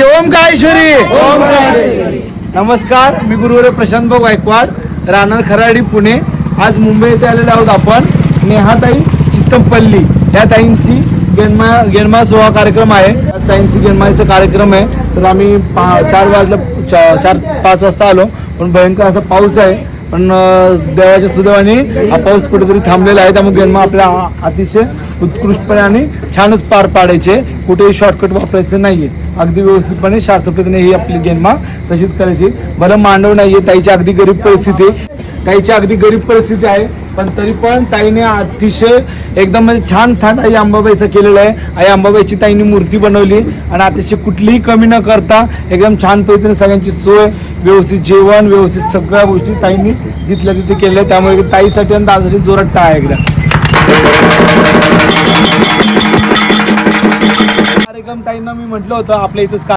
ओम का ऐश्वरी नमस्कार मी गुरुवर प्रशांत भाऊ गायकवाड राहणार खराडी पुणे. आज मुंबई येथे आलेलो आहोत आपण. नेहाताई चित्तमपल्ली या ताईंची गेनमा गेनमा सोहळा कार्यक्रम आहे. या ताईंची गेनमाईचा कार्यक्रम आहे. तर आम्ही पा चार वाजला चा- चार पाच वाजता आलो. पण भयंकर असा पाऊस आहे. पण देवाच्या सुदैवाने हा पाऊस कुठेतरी थांबलेला आहे. त्यामुळे गेनमा आपल्या अतिशय उत्कृष्टपणे आणि छानच पार पाडायचे. कुठेही शॉर्टकट वापरायचं नाहीये. अगदी व्यवस्थितपणे शास्त्रपतीने ही आपली गेनमा तशीच करायची. बरं मांडव नाहीये ताईची अगदी गरीब परिस्थिती. ताईची अगदी गरीब परिस्थिती आहे पण तरी पण ताईने अतिशय एकदम म्हणजे छान थाट आई अंबाबाईचं केलेलं आहे. आई अंबाबाईची ताईने मूर्ती बनवली आणि अतिशय कुठलीही कमी न करता एकदम छान पद्धतीने सगळ्यांची सोय व्यवस्थित जेवण व्यवस्थित सगळ्या गोष्टी ताईंनी जिथल्या तिथे केल्या त्यामुळे ताईसाठी आणि दादासाठी जोरात टाळा एकदा. कार्यक्रम ताईंना मी म्हटलं होतं आपल्या इथंच